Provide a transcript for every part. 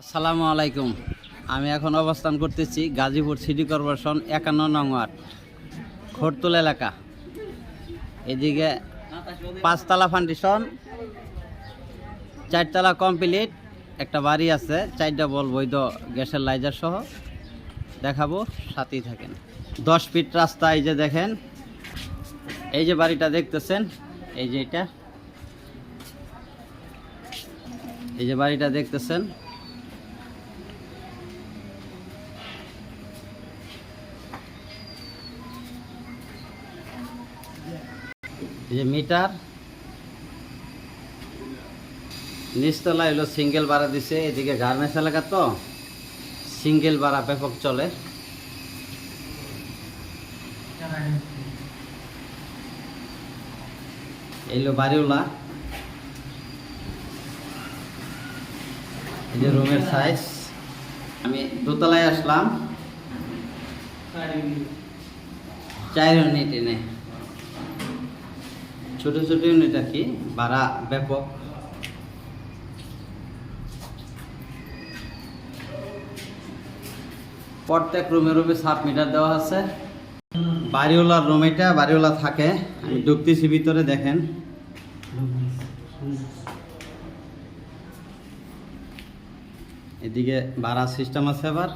আসসালামু আলাইকুম। আমি এখন অবস্থান করতেছি গাজীপুর সিটি কর্পোরেশন একান্ন নং ওয়ার্ড এলাকা। এদিকে পাঁচতলা ফাউন্ডেশন, চারতলা কমপ্লিট, একটা বাড়ি আছে, চারটা বল বৈধ গ্যাসের লাইজার সহ। দেখাবো, সাথেই থাকেন। দশ ফিট রাস্তা, এই যে দেখেন। এই যে বাড়িটা দেখতেছেন, এই যে এটা। এই যে বাড়িটা দেখতেছেন। এই যে মিটার নিচতলা হলো সিঙ্গেল ভাড়া দিছে, এদিকে গার্মেন্টস এলাকা তো, সিঙ্গেল ভাড়া ব্যাপক চলে। এইলো বাড়িওলা এই যে রুমের সাইজ আমি দোতলায় আসলাম। চার ইউনিট এনে। ছোট ছোট ইউনিট আর কি ভাড়া ব্যাপক। প্রত্যেক রুমে রুমে সাত মিটার দেওয়া আছে। বাড়িওয়ালার রুম এটা, বাড়িওয়ালা থাকে। আমি ভিতরে, দেখেন। এদিকে ভাড়া সিস্টেম আছে আবার।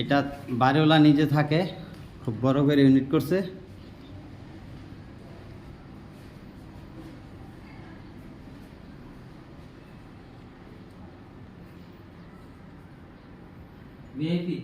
এটা বাড়িওয়ালা নিজে থাকে খুব বড় করে ইউনিট করছে। ভিআইপি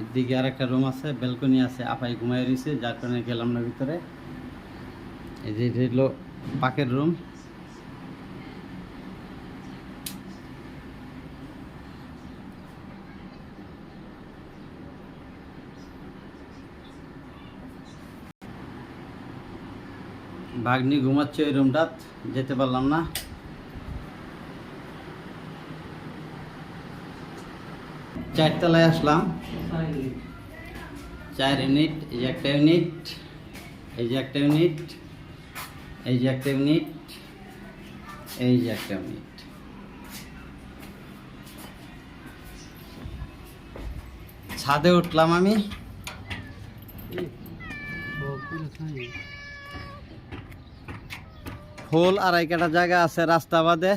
এদিকে আর একটা রুম আছে ব্যালকনি আছে। আপাই ঘুমাই রয়েছে, যার কারণে গেলাম না ভিতরে। এই যে এটা হলো পাকের রুম ভাগ্নি ঘুমাচ্ছে ওই রুমটাত যেতে পারলাম না। চারতলায় আসলাম। চার ইউনিট, এই যে একটা ইউনিট, এই যে একটা ইউনিট, এই যে একটা ইউনিট, এই যে একটা ইউনিট। ছাদে উঠলাম আমি। ফুল আড়াই কাটা জায়গা আছে রাস্তা বাদে।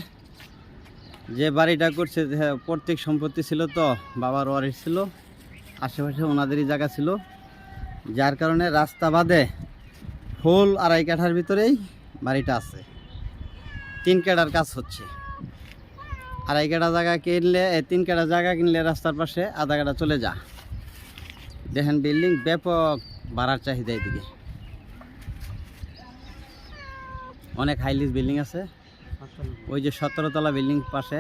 যে বাড়িটা করছে, যে প্রত্যেক সম্পত্তি ছিল তো, বাবার ওয়ারিশ ছিল। আশেপাশে ওনাদেরই জায়গা ছিল। যার কারণে রাস্তা বাদে ফুল আড়াই কাঠার ভিতরেই বাড়িটা আছে। তিন কাটার কাজ হচ্ছে। আড়াই কাটা জায়গা কিনলে তিন কাটা জায়গা কিনলে রাস্তার পাশে আধা কাটা চলে যা। দেখেন বিল্ডিং ব্যাপক বাড়ার চাহিদা এদিকে। অনেক হাইলিস বিল্ডিং আছে। ওই যে সতেরো তলা বিল্ডিং পাশে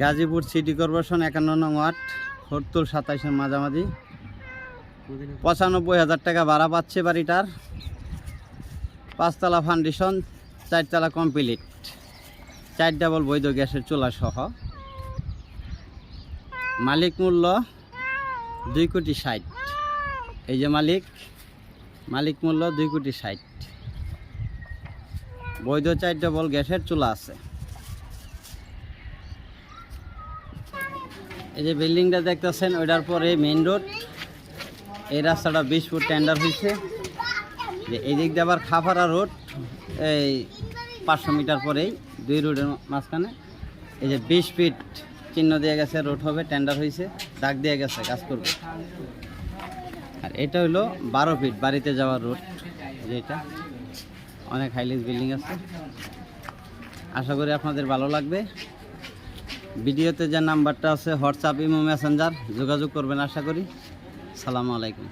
গাজীপুর সিটি কর্পোরেশন একান্ন নং ওয়ার্ড, হরতুল সাতাইশের মাঝামাঝি। পঁচানব্বই হাজার টাকা ভাড়া পাচ্ছে বাড়িটার। পাঁচতলা ফাউন্ডেশন, চারতলা কমপ্লিট। চার ডাবল বৈধ গ্যাসের চুলা সহ। মালিক মূল্য দুই কোটি ষাট। এই যে মালিক মালিক মূল্য দুই কোটি ষাট। বৈধ চার ডবল গ্যাসের চুলা আছে। এই যে বিল্ডিংটা দেখতেছেন, ওইটার পরে মেইন রোড এই রাস্তাটা বিশ ফুট টেন্ডার হয়েছে যে এই দিক দিয়ে আবার খাফারা রোড এই পাঁচশো মিটার পরেই দুই রোডের মাঝখানে। এই যে বিশ ফিট চিহ্ন দিয়ে গেছে রোড হবে টেন্ডার হয়েছে দাগ দিয়ে গেছে, কাজ করবে। আর এটা হলো বারো ফিট বাড়িতে যাওয়ার রোড যেটা অনেক হাইলিস বিল্ডিং আছে। আশা করি আপনাদের ভালো লাগবে। ভিডিওতে যে নাম্বারটা আছে হোয়াটসঅ্যাপ ইমো মেসেঞ্জার যোগাযোগ করবেন আশা করি। সালামু আলাইকুম।